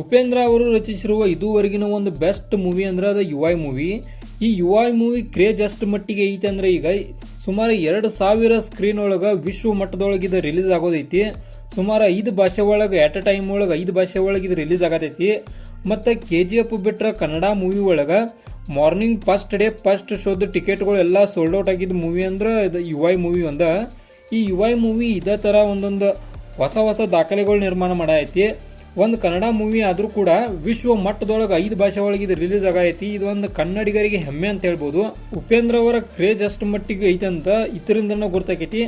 ಉಪೇಂದ್ರ ಅವರು ರಚಿಸಿರುವ ಇದುವರೆಗಿನ ಒಂದು ಬೆಸ್ಟ್ ಮೂವಿ ಅಂದ್ರೆ ಅದು ಯು ಐ ಮೂವಿ. ಈ ಯು ಐ ಮೂವಿ ಕ್ರೇಜ್ ಅಷ್ಟು ಮಟ್ಟಿಗೆ ಐತೆ ಅಂದ್ರೆ ಈಗ ಸುಮಾರು ಎರಡು ಸಾವಿರ ಸ್ಕ್ರೀನ್ ಒಳಗೆ ವಿಶ್ವ ಮಟ್ಟದೊಳಗೆ ಇದು ರಿಲೀಸ್ ಆಗೋದೈತಿ. ಸುಮಾರು ಐದು ಭಾಷೆ ಒಳಗೆ ಎಟ್ ಅ ಟೈಮ್ ಒಳಗೆ ಐದು ಭಾಷೆ ಒಳಗೆ ಇದು ರಿಲೀಸ್ ಆಗತೈತಿ. ಮತ್ತು ಕೆ ಜಿ ಎಫ್ ಬಿಟ್ಟರೆ ಕನ್ನಡ ಮೂವಿ ಒಳಗೆ ಮಾರ್ನಿಂಗ್ ಫಸ್ಟ್ ಡೇ ಫಸ್ಟ್ ಶೋದ ಟಿಕೆಟ್ಗಳು ಎಲ್ಲ ಸೋಲ್ಡ್ ಔಟ್ ಆಗಿದ್ದ ಮೂವಿ ಅಂದ್ರೆ ಇದು ಐ ಮೂವಿ ಒಂದ. ಈ ಯು ಐ ಮೂವಿ ಇದೇ ಥರ ಒಂದೊಂದು ಹೊಸ ಹೊಸ ದಾಖಲೆಗಳು ನಿರ್ಮಾಣ ಮಾಡೈತಿ ಒಂದು ಕನ್ನಡ ಮೂವಿ ಆದರೂ ಕೂಡ ವಿಶ್ವ ಮಟ್ಟದೊಳಗೆ ಐದು ಭಾಷೆ ಒಳಗೆ ಇದು ರಿಲೀಸ್ ಆಗೈತಿ. ಇದು ಒಂದು ಕನ್ನಡಿಗರಿಗೆ ಹೆಮ್ಮೆ ಅಂತ ಹೇಳ್ಬೋದು. ಉಪೇಂದ್ರ ಅವರ ಕ್ರೇಜ್ ಅಷ್ಟು ಮಟ್ಟಿಗೆ ಅಂತ ಇದರಿಂದನೂ ಗೊತ್ತಾಕೈತಿ.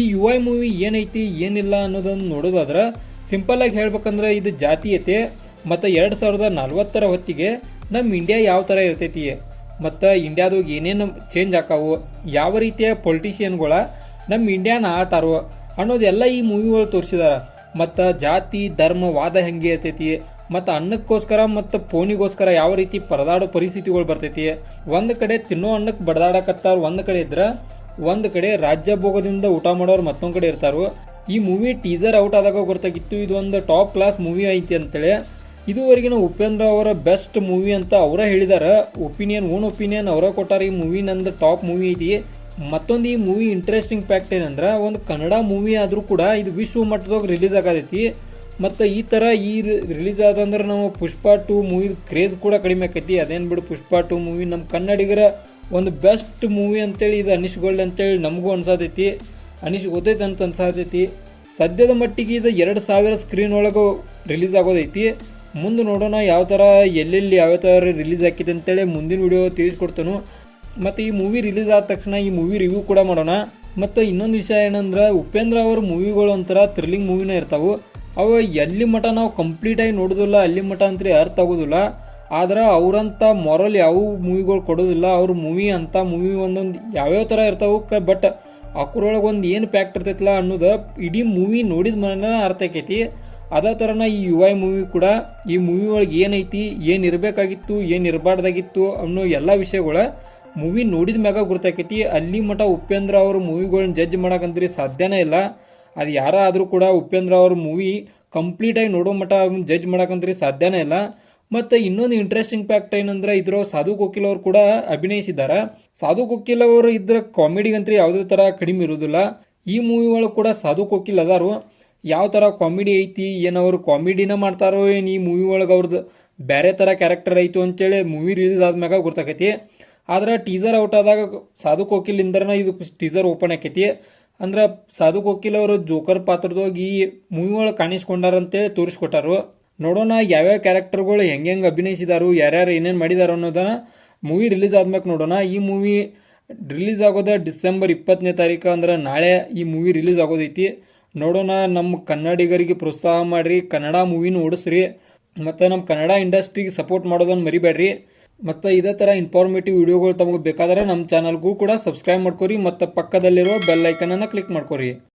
ಈ ಐ ಮೂವಿ ಏನೈತಿ, ಏನಿಲ್ಲ ಅನ್ನೋದನ್ನು ನೋಡೋದಾದ್ರೆ ಸಿಂಪಲ್ಲಾಗಿ ಹೇಳ್ಬೇಕಂದ್ರೆ ಇದು ಜಾತೀಯತೆ. ಮತ್ತು ಎರಡು ಸಾವಿರದ ನಲ್ವತ್ತರ ಹೊತ್ತಿಗೆ ನಮ್ಮ ಇಂಡಿಯಾ ಯಾವ ಥರ ಇರ್ತೈತಿ? ಮತ್ತು ಇಂಡಿಯಾದಾಗ ಏನೇನು ಚೇಂಜ್ ಆಕಾವು? ಯಾವ ರೀತಿಯ ಪೊಲಿಟಿಷಿಯನ್ಗಳ ನಮ್ಮ ಇಂಡಿಯಾನ ಆತಾರೋ ಅನ್ನೋದೆಲ್ಲ ಈ ಮೂವಿಗಳು ತೋರಿಸಿದಾರ. ಮತ್ತು ಜಾತಿ, ಧರ್ಮ, ವಾದ ಹೆಂಗೆ ಇರ್ತೈತಿ, ಮತ್ತು ಅನ್ನಕ್ಕೋಸ್ಕರ ಮತ್ತು ಫೋನಿಗೋಸ್ಕರ ಯಾವ ರೀತಿ ಪರದಾಡೋ ಪರಿಸ್ಥಿತಿಗಳು ಬರ್ತೈತಿ, ಒಂದು ಕಡೆ ತಿನ್ನೋ ಅನ್ನಕ್ಕೆ ಬಡದಾಡಕತ್ತಾರ, ಒಂದು ಕಡೆ ಇದ್ರೆ ಒಂದು ಕಡೆ ರಾಜ್ಯ ಭೋಗದಿಂದ ಊಟ ಮಾಡೋರು ಮತ್ತೊಂದು ಕಡೆ ಇರ್ತಾರೋ. ಈ ಮೂವಿ ಟೀಸರ್ ಔಟ್ ಆದಾಗ ಗೊತ್ತಾಗಿತ್ತು, ಇದು ಒಂದು ಟಾಪ್ ಕ್ಲಾಸ್ ಮೂವಿ ಐತಿ ಅಂತೇಳಿ. ಇದುವರೆಗಿನ ಉಪೇಂದ್ರ ಅವರ ಬೆಸ್ಟ್ ಮೂವಿ ಅಂತ ಅವರ ಹೇಳಿದಾರೆ. ಒಪಿನಿಯನ್ ಓನ್ ಒಪಿನಿಯನ್ ಅವರ ಕೊಟ್ಟಾರ ಈ ಮೂವಿ ನಂದು ಟಾಪ್ ಮೂವಿ ಐತಿ. ಮತ್ತೊಂದು ಈ ಮೂವಿ ಇಂಟ್ರೆಸ್ಟಿಂಗ್ ಫ್ಯಾಕ್ಟ್ ಏನಂದ್ರೆ, ಒಂದು ಕನ್ನಡ ಮೂವಿ ಆದರೂ ಕೂಡ ಇದು ವಿಶ್ವ ಮಟ್ಟದಾಗ ರಿಲೀಸ್ ಆಗತೈತಿ. ಮತ್ತು ಈ ಥರ ಈ ರಿಲೀಸ್ ಆದಂದ್ರೆ ನಾವು ಪುಷ್ಪ ಟು ಮೂವಿ ಕ್ರೇಜ್ ಕೂಡ ಕಡಿಮೆ ಆಕೈತಿ. ಅದೇನು ಬಿಡು, ಪುಷ್ಪ ಟು ಮೂವಿ ನಮ್ಮ ಕನ್ನಡಿಗರ ಒಂದು ಬೆಸ್ಟ್ ಮೂವಿ ಅಂತೇಳಿ ಇದು ಅನಿಸ್ಗೋಲ್ಡ್ ಅಂತೇಳಿ ನಮಗೂ ಅನ್ಸತೈತಿ. ಅನಿಸ್ ಓದೈತೆ ಅಂತ ಅನ್ಸತೈತಿ. ಸದ್ಯದ ಮಟ್ಟಿಗೆ ಇದು ಎರಡು ಸಾವಿರ ಸ್ಕ್ರೀನ್ ಒಳಗೆ ರಿಲೀಸ್ ಆಗೋದೈತಿ. ಮುಂದೆ ನೋಡೋಣ ಯಾವ ಥರ ಎಲ್ಲೆಲ್ಲಿ ಯಾವ ಥರ ರಿಲೀಸ್ ಆಕೈತೆ ಅಂತೇಳಿ ಮುಂದಿನ ವಿಡಿಯೋ ತಿಳಿಸ್ಕೊಡ್ತಾನು. ಮತ್ತು ಈ ಮೂವಿ ರಿಲೀಸ್ ಆದ ತಕ್ಷಣ ಈ ಮೂವಿ ರಿವ್ಯೂ ಕೂಡ ಮಾಡೋಣ. ಮತ್ತು ಇನ್ನೊಂದು ವಿಷಯ ಏನಂದ್ರೆ ಉಪೇಂದ್ರ ಅವ್ರ ಮೂವಿಗಳು ಒಂಥರ ಥ್ರಿಲ್ಲಿಂಗ್ ಮೂವಿನೇ ಇರ್ತಾವೆ. ಅವು ಎಲ್ಲಿ ಮಟ ನಾವು ಕಂಪ್ಲೀಟಾಗಿ ನೋಡೋದಿಲ್ಲ, ಅಲ್ಲಿ ಮಟ ಅಂತ ಅರ್ಥ ಆಗೋದಿಲ್ಲ ಆದ್ರೆ ಅವರಂಥ ಮೊರಲ್ ಯಾವ ಮೂವಿಗಳು ಕೊಡೋದಿಲ್ಲ, ಅವ್ರ ಮೂವಿ ಅಂತ ಮೂವಿ ಒಂದೊಂದು ಯಾವ್ಯಾವ ಥರ ಇರ್ತಾವೆ. ಬಟ್ ಅಕ್ರೊಳಗೆ ಒಂದು ಏನು ಪ್ಯಾಕ್ಟ್ ಇರ್ತೈತಿಲ್ಲ ಅನ್ನೋದು ಇಡೀ ಮೂವಿ ನೋಡಿದ ಮನ ಅರ್ಥ ಆಕೈತಿ. ಅದೇ ಥರನ ಈ ಯು ಐ ಮೂವಿ ಕೂಡ ಈ ಮೂವಿ ಒಳಗೆ ಏನೈತಿ, ಏನು ಇರಬೇಕಾಗಿತ್ತು, ಏನು ಇರಬಾರ್ದಾಗಿತ್ತು ಅನ್ನೋ ಎಲ್ಲ ವಿಷಯಗಳ ಮೂವಿ ನೋಡಿದ ಮ್ಯಾಗ ಗುರ್ತಾಕೈತಿ, ಅಲ್ಲಿ ಮಠ ಉಪೇಂದ್ರ ಅವ್ರ ಮೂವಿಗಳನ್ನ ಜಡ್ಜ್ ಮಾಡಕಂದ್ರೆ ಸಾಧ್ಯನೇ ಇಲ್ಲ. ಅದು ಯಾರ ಆದರೂ ಕೂಡ ಉಪೇಂದ್ರ ಅವ್ರ ಮೂವಿ ಕಂಪ್ಲೀಟಾಗಿ ನೋಡೋ ಮಟ ಜಡ್ಜ್ ಮಾಡಕಂದ್ರೆ ಸಾಧ್ಯನೇ ಇಲ್ಲ. ಮತ್ತು ಇನ್ನೊಂದು ಇಂಟ್ರೆಸ್ಟಿಂಗ್ ಫ್ಯಾಕ್ಟ್ ಏನಂದ್ರೆ ಇದ್ರ ಸಾಧು ಕೋಕಿಲ್ ಅವರು ಕೂಡ ಅಭಿನಯಿಸಿದ್ದಾರೆ. ಸಾಧು ಕೋಕಿಲ್ ಅವರು ಇದ್ರ ಕಾಮಿಡಿಗಂತ್ರಿ ಯಾವುದೇ ಥರ ಕಡಿಮೆ ಇರೋದಿಲ್ಲ. ಈ ಮೂವಿ ಒಳಗೆ ಕೂಡ ಸಾಧು ಕೋಕಿಲ್ ಅದಾರು. ಯಾವ ಥರ ಕಾಮಿಡಿ ಐತಿ, ಏನು ಅವರು ಕಾಮಿಡಿನ ಮಾಡ್ತಾರೋ ಏನು ಈ ಮೂವಿ ಒಳಗೆ ಅವ್ರದ್ದು ಬೇರೆ ಥರ ಕ್ಯಾರೆಕ್ಟರ್ ಐತು ಅಂತೇಳಿ ಮೂವಿ ರಿಲೀಸ್ ಆದ್ಮ್ಯಾಗ ಗೊತ್ತಾಕೈತಿ ಆದ್ರೆ ಟೀಸರ್ ಔಟ್ ಆದಾಗ ಸಾಧು ಕೋಕಿಲಿಂದನ ಇದು ಟೀಸರ್ ಓಪನ್ ಆಕೈತಿ. ಅಂದ್ರೆ ಸಾಧು ಕೋಕಿಲ್ ಅವರು ಜೋಕರ್ ಪಾತ್ರದಾಗ ಈ ಮೂವಿ ಒಳಗೆ ಕಾಣಿಸ್ಕೊಂಡಾರಂತೇಳಿ ತೋರಿಸ್ಕೊಟ್ಟಾರು. ನೋಡೋಣ ಯಾವ್ಯಾವ ಕ್ಯಾರೆಕ್ಟರ್ಗಳು ಹೆಂಗೆ ಹೆಂಗೆ ಅಭಿನಯಿಸಿದಾರು, ಯಾರ್ಯಾರು ಏನೇನು ಮಾಡಿದಾರು ಅನ್ನೋದನ್ನ ಮೂವಿ ರಿಲೀಸ್ ಆದ್ಮೇಲೆ ನೋಡೋಣ. ಈ ಮೂವಿ ರಿಲೀಸ್ ಆಗೋದ ಡಿಸೆಂಬರ್ ಇಪ್ಪತ್ತನೇ ತಾರೀಕು ಅಂದ್ರೆ ನಾಳೆ ಈ ಮೂವಿ ರಿಲೀಸ್ ಆಗೋದೈತಿ. ನೋಡೋಣ ನಮ್ಮ ಕನ್ನಡಿಗರಿಗೆ ಪ್ರೋತ್ಸಾಹ ಮಾಡಿರಿ, ಕನ್ನಡ ಮೂವಿನ ಓಡಿಸ್ರಿ, ಮತ್ತು ನಮ್ಮ ಕನ್ನಡ ಇಂಡಸ್ಟ್ರಿಗೆ ಸಪೋರ್ಟ್ ಮಾಡೋದನ್ನು ಮರಿಬೇಡ್ರಿ ಮತ್ತು ಇದೇ ಥರ ಇನ್ಫಾರ್ಮೇಟಿವ್ ವಿಡಿಯೋಗಳು ತಮಗೆ ಬೇಕಾದರೆ ನಮ್ಮ ಚಾನಲ್ಗೂ ಕೂಡ ಸಬ್ಸ್ಕ್ರೈಬ್ ಮಾಡ್ಕೊರಿ ಮತ್ತು ಪಕ್ಕದಲ್ಲಿರೋ ಬೆಲ್ ಐಕನನ್ನು ಕ್ಲಿಕ್ ಮಾಡ್ಕೊರಿ.